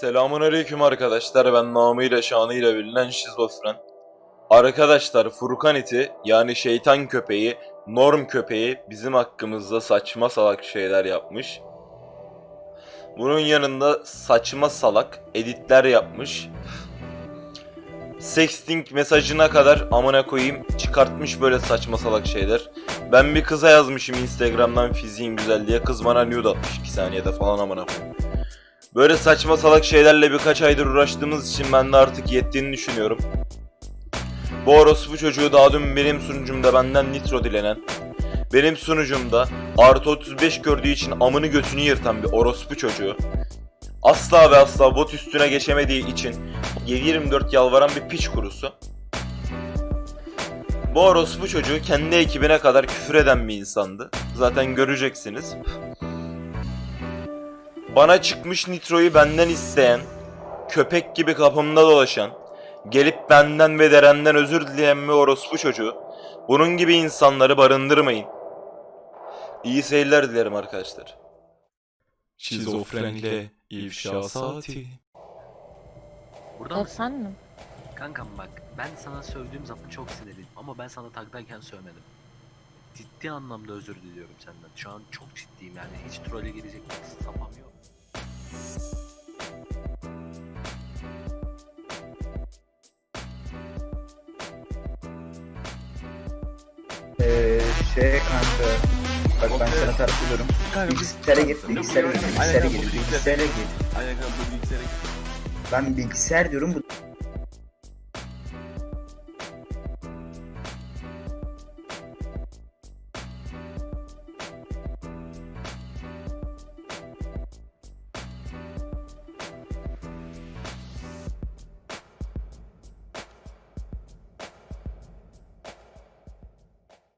Selamun aleyküm arkadaşlar. Ben namıyla şanıyla bilinen şizofren. Arkadaşlar Furkan iti yani şeytan köpeği, norm köpeği bizim hakkımızda saçma salak şeyler yapmış. Bunun yanında saçma salak editler yapmış. Sexting mesajına kadar amına koyayım çıkartmış böyle saçma salak şeyler. Ben bir kıza yazmışım Instagram'dan fiziğin güzel diye. Kız bana nude atmış 2 saniyede falan amına koyayım. Böyle saçma salak şeylerle birkaç aydır uğraştığımız için ben de artık yettiğini düşünüyorum. Bu orospu çocuğu daha dün benim sunucumda benden nitro dilenen, benim sunucumda artı 35 gördüğü için amını götünü yırtan bir orospu çocuğu, asla ve asla bot üstüne geçemediği için 7-24 yalvaran bir piç kurusu. Bu orospu çocuğu kendi ekibine kadar küfür eden bir insandı. Zaten göreceksiniz. Bana çıkmış nitroyu benden isteyen, köpek gibi kapımda dolaşan, gelip benden ve Deren'den özür dileyen bir orospu çocuğu. Bunun gibi insanları barındırmayın. İyi seyirler dilerim arkadaşlar. Şizofrenle ifşa saati. Burada mısın? Efendim? Kankam bak ben sana sövdüğüm zaman çok sinirliyim ama ben sana tagdayken sövmedim. Ciddi anlamda özür diliyorum senden. Şu an çok ciddiyim yani hiç trole gelecek bir safham yok. Şey kanka. Bak ben sana tarif ediyorum. Bilgisayara git, bilgisayara git, bilgisayara git, bilgisayara git. Aynen kanka bilgisayara git. Ben bilgisayar diyorum bu